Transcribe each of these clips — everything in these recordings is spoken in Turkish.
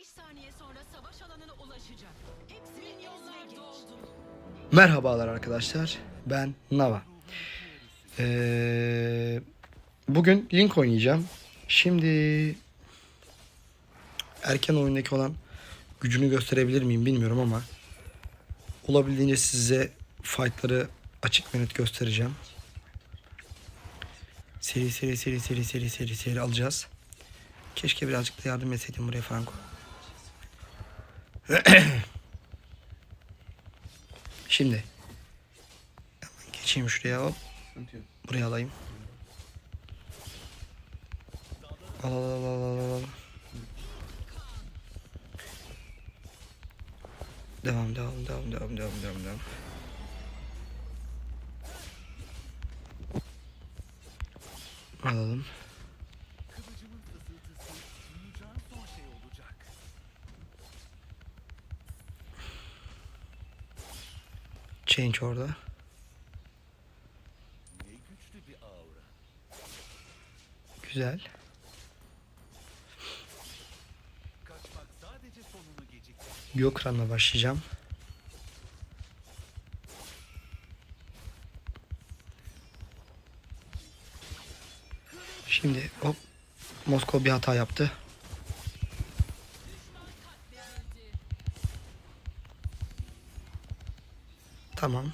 5 saniye sonra savaş alanına ulaşacak. Hepsinin yollar doldu. Merhabalar arkadaşlar. Ben Nava. Ee, bugün Link oynayacağım. Şimdi erken oyundaki olan gücünü gösterebilir miyim bilmiyorum ama olabildiğince size fightları açık ve net göstereceğim. Seri seri seri seri seri seri seri alacağız. Keşke birazcık da yardım etseydim buraya Franco. Şimdi geçeyim şuraya hop. Buraya alayım. Al al al al al al. Devam devam devam devam devam devam devam. Alalım. Change orada. Güzel. Gökran'la başlayacağım. Şimdi hop Moskova bir hata yaptı. Tamam.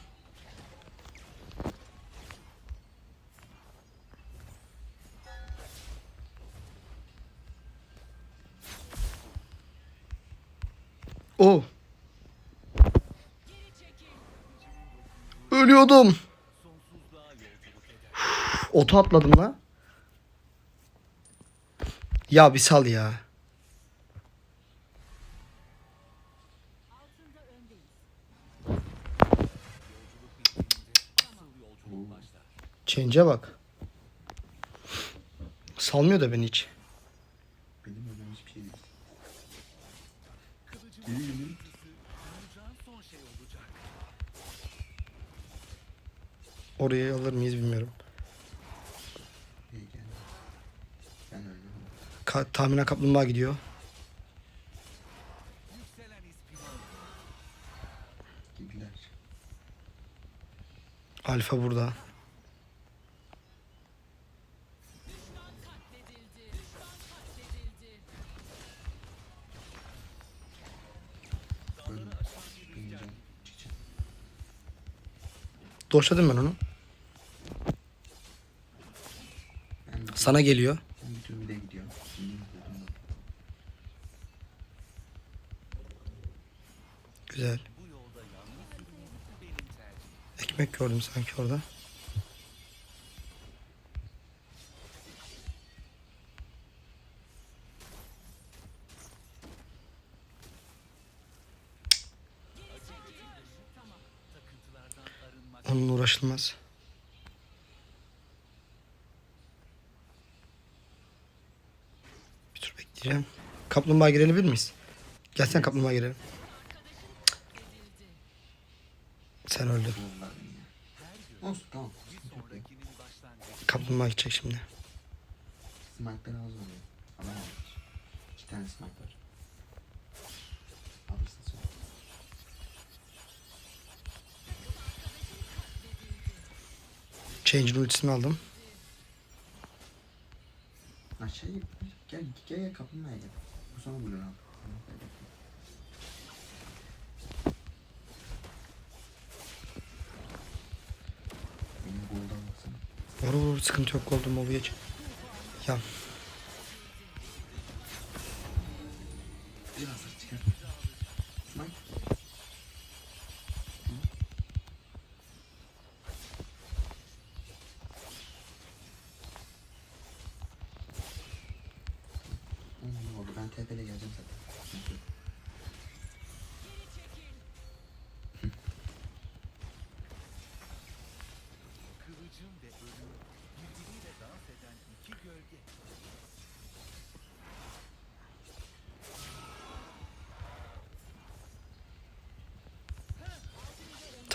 O. Ölüyordum. Oto atladım lan. Ya bir sal ya. Change'e bak. Salmıyor da beni hiç. Benim önemli hiçbir şey değil. Geri gelin. Oraya alır mıyız bilmiyorum. İyi gel. Ben öldüm. Ka- tahminen kaplumbağa gidiyor. Gibiler. Alfa burada. Doşladım ben onu. Sana geliyor. Güzel. Ekmek gördüm sanki orada. Uğraşılmaz. Bir tur bekleyeceğim. Kaplumbağa girebilir miyiz? Gelsen kaplumbağa girelim. Sen öldün. Olsun tamam. Kaplumbağa gidecek şimdi. Smite'ları az oluyor. Alamam. İki tane smite var. Change'in ultisini aldım. Aşağıya gel gel gel kapılmaya gel. Bu sana vuruyor abi. Benim goldan baksana. Vur vur sıkıntı yok oldu mobu geç. Ya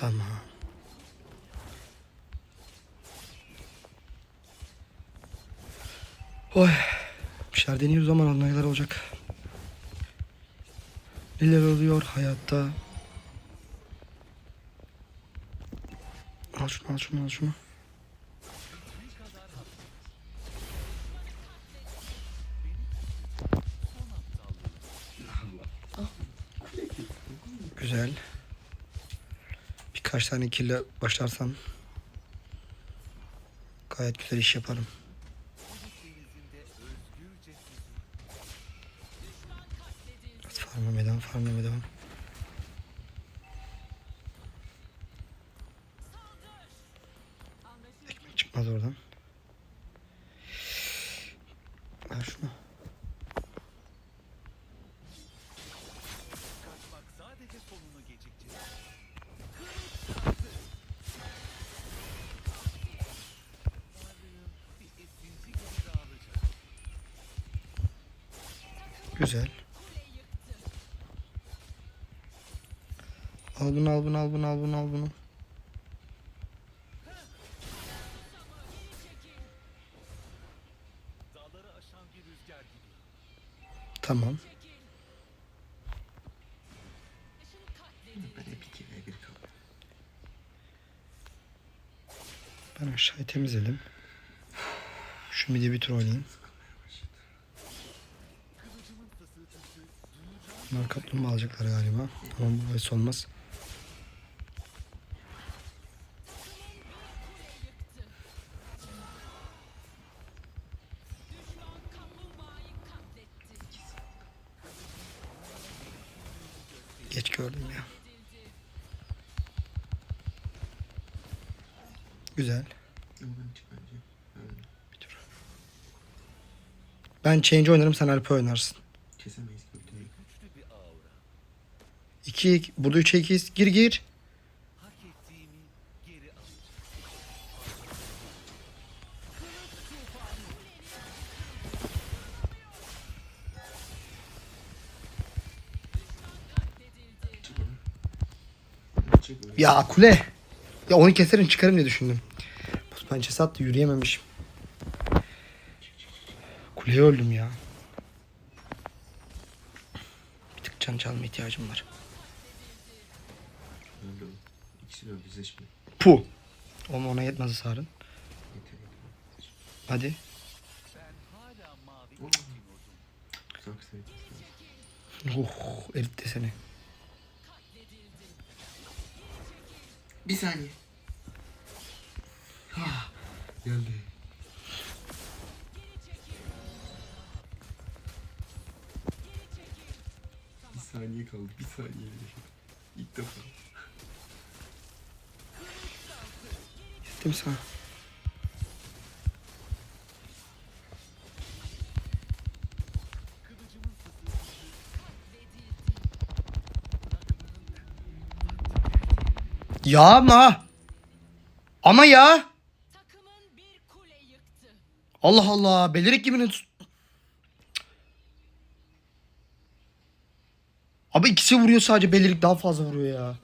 tamam. Oy. Bir şeyler deniyoruz ama neler olacak. Neler oluyor hayatta? Al şunu al şunu al şunu. Güzel. Birkaç tane kille başlarsam gayet güzel iş yaparım. Al bunu al bunu al bunu al bunu al bunu. Tamam. Ben hep 2 ve 1 kaldım. Ben aşağıyı temizledim. Şu midi bir tur oynayayım. Bunlar kaplumbağa alacaklar galiba. Ama bu olmaz. Geç gördüm ya. Güzel. Ben change oynarım sen Alp oynarsın. Kesemeyiz ki ultiyi. güçlü bir aura. 2 burada 3'e 2 gir gir. Ya kule. Ya onu keserim çıkarım diye düşündüm. Buz pençesi attı yürüyememişim. Kuleye öldüm ya. Bir tık can çalma ihtiyacım var. İkisi de. Pu. Oğlum ona yetmez yeter. Hadi. Oh eritti seni. Bir saniye. Ha, geldi. Bir saniye kaldı. Bir saniye. İlk defa. Gittim sana. Ya ama. Ama ya. Allah Allah. Belirik gibi ne Abi ikisi vuruyor sadece Belirik daha fazla vuruyor ya.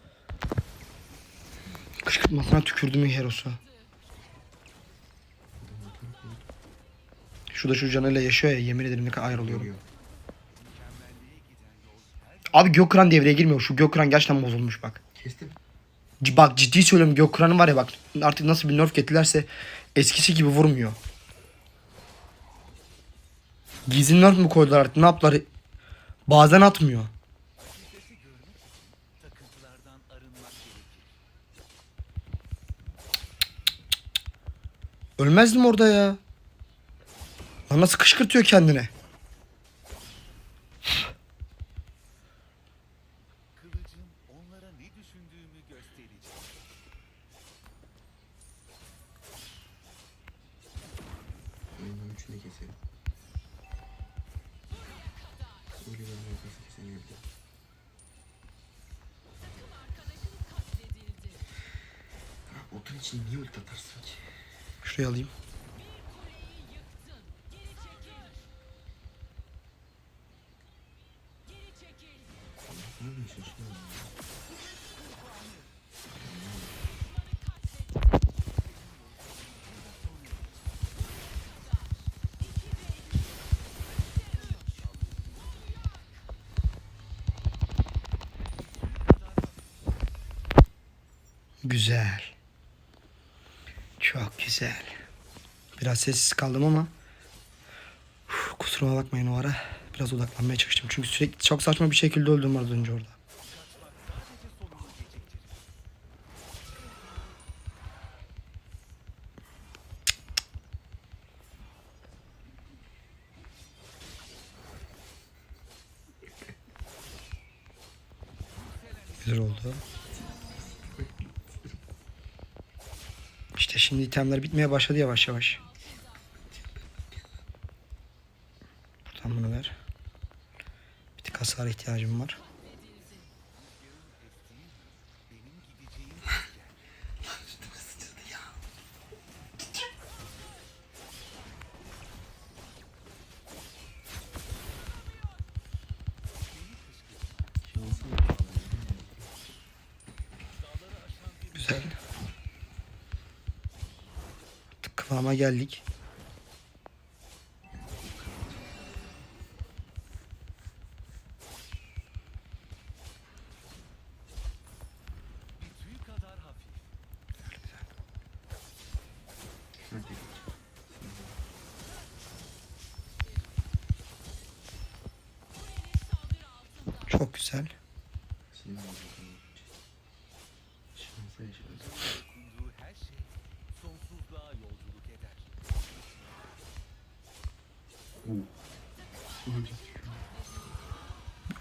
Kışkırtmasına tükürdüm Heros'a. Şu da şu canıyla yaşıyor ya yemin ederim ne kadar ayrılıyorum. Abi Gökran devreye girmiyor. Şu Gökran gerçekten bozulmuş bak. Kestim. Bak ciddi söylüyorum Gökran'ın var ya bak artık nasıl bir nerf getirdilerse eskisi gibi vurmuyor. Gizli nerf mi koydular artık ne yaptılar? Bazen atmıyor. Ölmezdim orada ya. Lan nasıl kışkırtıyor kendine? Güzel. Çok güzel. Biraz sessiz kaldım ama uf, kusuruma bakmayın o ara. Biraz odaklanmaya çalıştım. Çünkü sürekli çok saçma bir şekilde öldüm az önce orada. Güzel oldu. İşte şimdi itemler bitmeye başladı yavaş yavaş. Buradan bunu ver. Bir tık hasar ihtiyacım var. Güzel. Kıvama geldik. Yolculuk eder.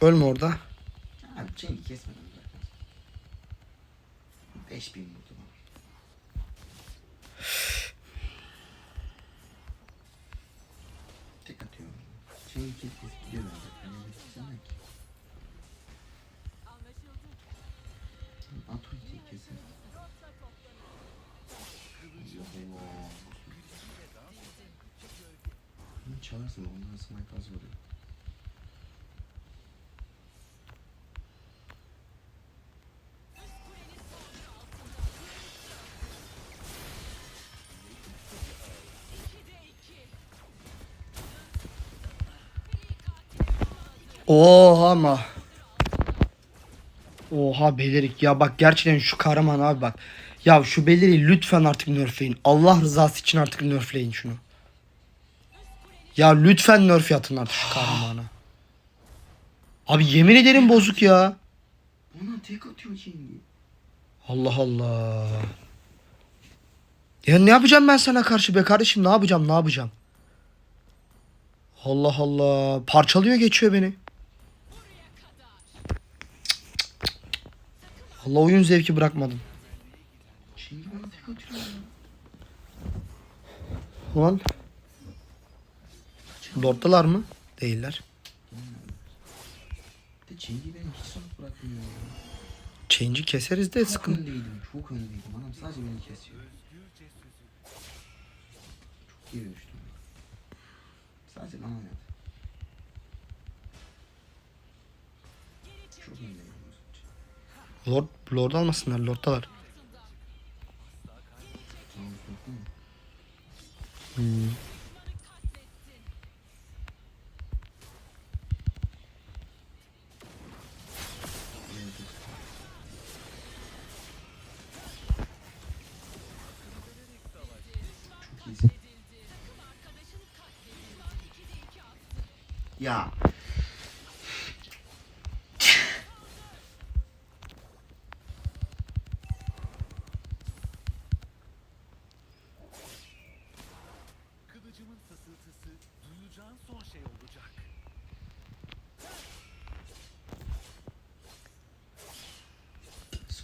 Ölme orada. Çalarsın ondan snipe az vuruyor. Oha ama. Oha belirik ya bak gerçekten şu kahraman abi bak. Ya şu beliri lütfen artık nerfleyin. Allah rızası için artık nerfleyin şunu. Ya lütfen nerf atın artık şu kahramana. Abi yemin ederim bozuk ya. Bana tek atıyor Cengi. Allah Allah. Ya ne yapacağım ben sana karşı be kardeşim ne yapacağım ne yapacağım. Allah Allah. Parçalıyor geçiyor beni. Allah oyun zevki bırakmadım. Cengi bana tek atıyor ya. Ulan. Lord'dalar mı? Değiller. De Cengi beni hiç rahat bırakmıyor. Change'i keseriz de Çok sıkıntı. öndeydim, çok öndeydim. Adam sadece beni kesiyor. Çok geri düştüm. Sadece bana oynadı. Çok öndeydim. Lord, Lord almasınlar. Lord'dalar. Tamam, korktun mu? Hmm.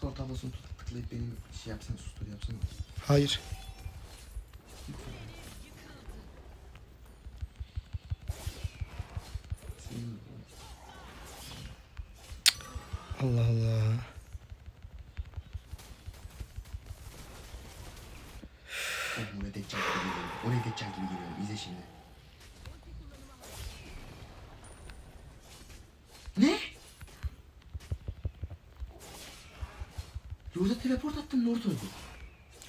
Skor tablosunu tutup tıklayıp benim şey yapsana, sustur yapsana. Hayır. Senin Allah Allah. Oh, oraya deccal gibi geliyor. Oraya deccal gibi geliyorum. İzle şimdi. Ne? Lord'a teleport attım Lord öldü.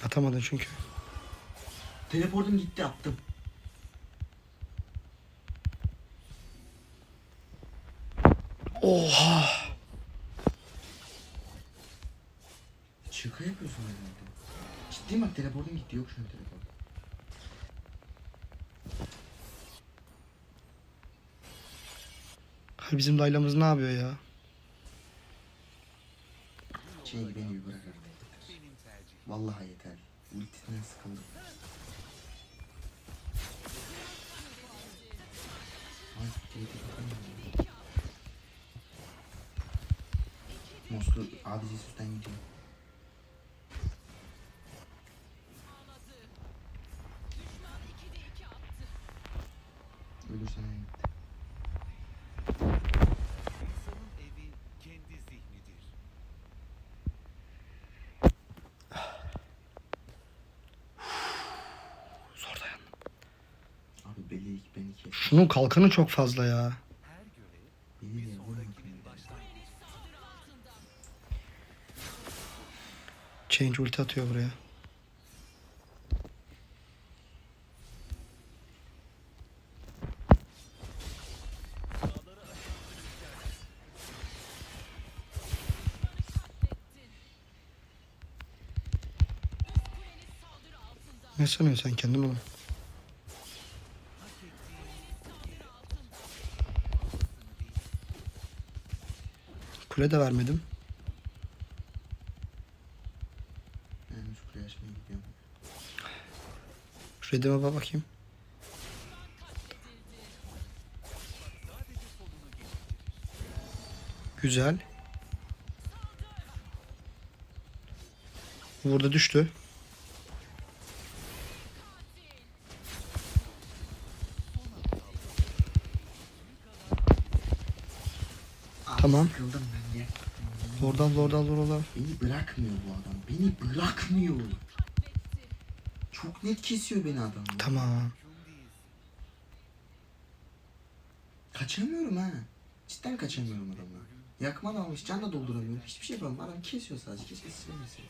Atamadın çünkü. Teleportum gitti attım. Oha. Şaka yapıyorsun herhalde. Ciddi bak teleportum gitti yok şu an teleport. Bizim daylamız ne yapıyor ya? Şey beni bir. Vallahi yeter. Ultisinden sıkıldım. Moskova abi Jesus'tan gidiyor. Ölürsen beni. Şunun kalkanı çok fazla ya. Change ulti atıyor buraya. Ne sanıyorsun sen kendin oğlum? Kule de vermedim. Ben şu kuleyi açmaya gidiyorum. Redime bak bakayım. Güzel. Burada düştü. Oradan oradan oradan. Beni bırakmıyor bu adam. Beni bırakmıyor. Çok net kesiyor beni adam. Tamam. Kaçamıyorum ha. Cidden kaçamıyorum adamdan. Yakma da almış, can da dolduramıyorum. Hiçbir şey yapamam. Adam kesiyor sadece. Keşke silmese.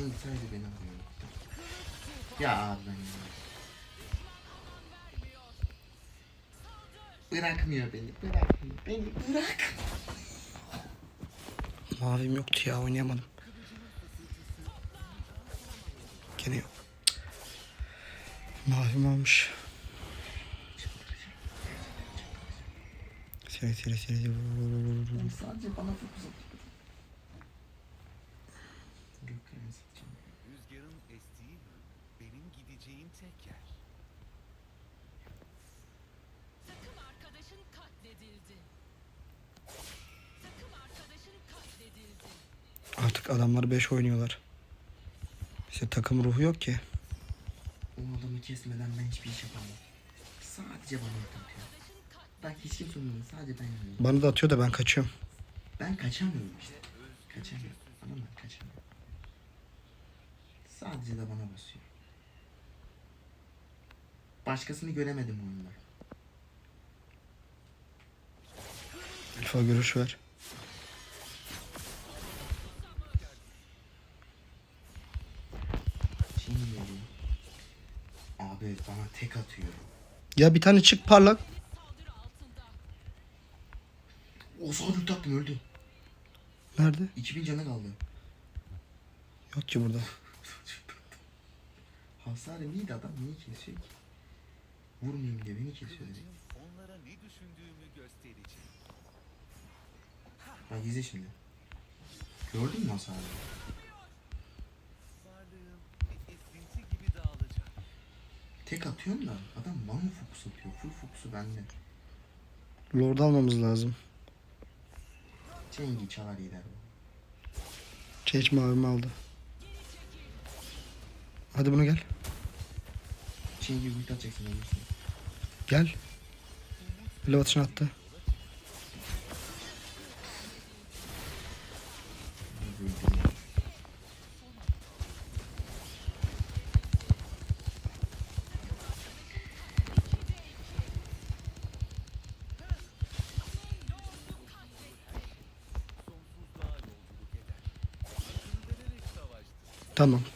Sadece beni alıyor. Ya ben ya. Bırakmıyor beni, bırakmıyor beni, bırak. Mavim yoktu ya oynayamadım. Gene yok. Mavim almış. Seri seri seri. sadece bana fokus atıyor. Adamlar 5 oynuyorlar. İşte takım ruhu yok ki. O adamı kesmeden ben hiçbir iş yapamam. Sadece bana atıyor. Bak hiç kimse umurumda. Sadece ben yanıyorum. Bana da atıyor da ben kaçıyorum. Ben kaçamıyorum işte. Kaçamıyorum. Anladın mı? Kaçamıyorum. Sadece de bana basıyor. Başkasını göremedim oyunda. Alfa görüş ver. Abi bana tek atıyor. Ya bir tane çık parlak. Saldırı altında. O sağ taktım öldü. Nerede? 2000 canı kaldı. Yok ki burada. Hasarı neydi adam? Niye kesiyor ki? Vurmayayım diye beni kesiyor dedi. Onlara ne düşündüğümü göstereceğim. Bak izle şimdi. Gördün mü hasarı? Tek atıyorum da adam bana fokus atıyor. Full fokusu bende. Lord almamız lazım. Cengi çalar gider bu. Çeç mavimi aldı. Hadi bunu gel. Cengi ulti atacaksın. Gel. Love atışını attı.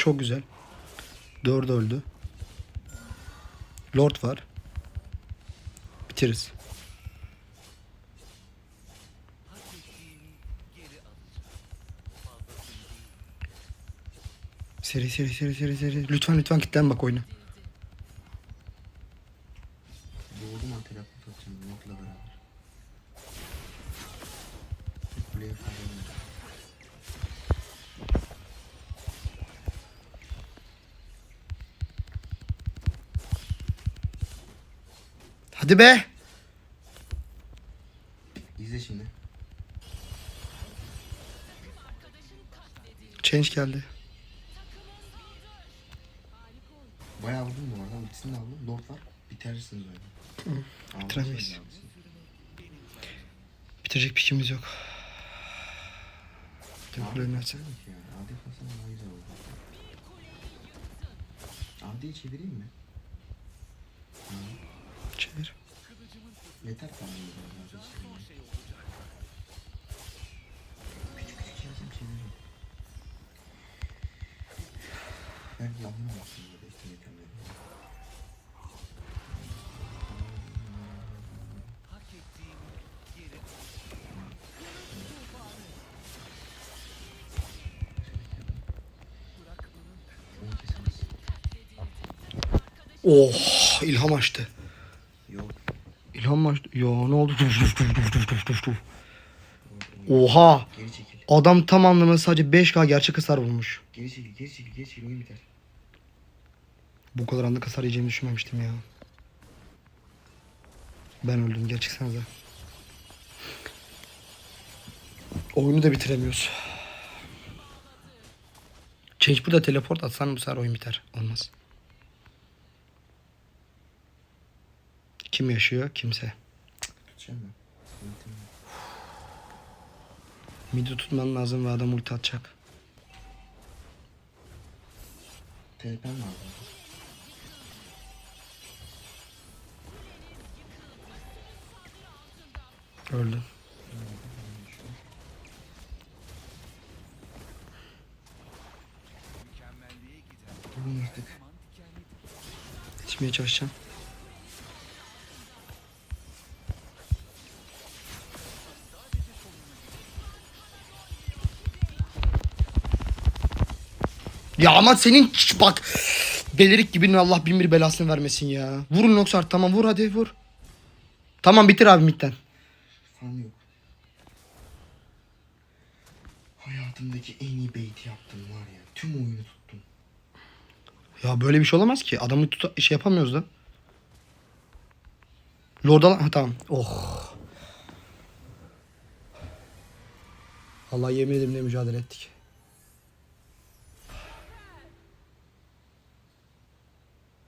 Çok güzel. Dört öldü. Lord var. Değil. Seri seri seri seri seri. Lütfen lütfen kilitlen bak oyuna. Kuleye faydalı. Hadi be. İzle şimdi. Change geldi. Bayağı vurdum bu arada. Ultisini de aldım. Lord var. Bitirirsiniz oyunu. Aldım Bitiremeyiz. Bitirecek pikimiz yok. Kasamadık ya. Adil kasam daha güzel oldu. Adil'i çevireyim mi? Yeterli. Hak ettiğini geri Onu kesemez. Oh ilham açtı. Yok. İlham açtı? Ya ne oldu? Oha. Adam tam anlamda sadece 5K gerçek hasar bulmuş. Geri çekil. Geri çekil. Geri çekil. Oyun biter. Bu kadar anlık hasar yiyeceğimi düşünmemiştim ya. Ben öldüm gel çıksanıza. Oyunu da bitiremiyoruz. Change burada teleport atsan bu sefer oyun biter. Olmaz. Kim yaşıyor? Kimse. Midi tutman lazım ve adam ulti atacak. TP'm var. burada. Öldü. Yetişmeye çalışacağım. Ya ama senin bak belirik gibi Allah bin bir belasını vermesin ya. Vurun artık tamam vur hadi vur. Tamam bitir abi midden. Hayatımdaki en iyi bait'i yaptım var ya. Tüm oyunu tuttum. Ya böyle bir şey olamaz ki. Adamı tuta şey yapamıyoruz da. Lord'a ha tamam. Oh. Allah yemin ederim ne mücadele ettik.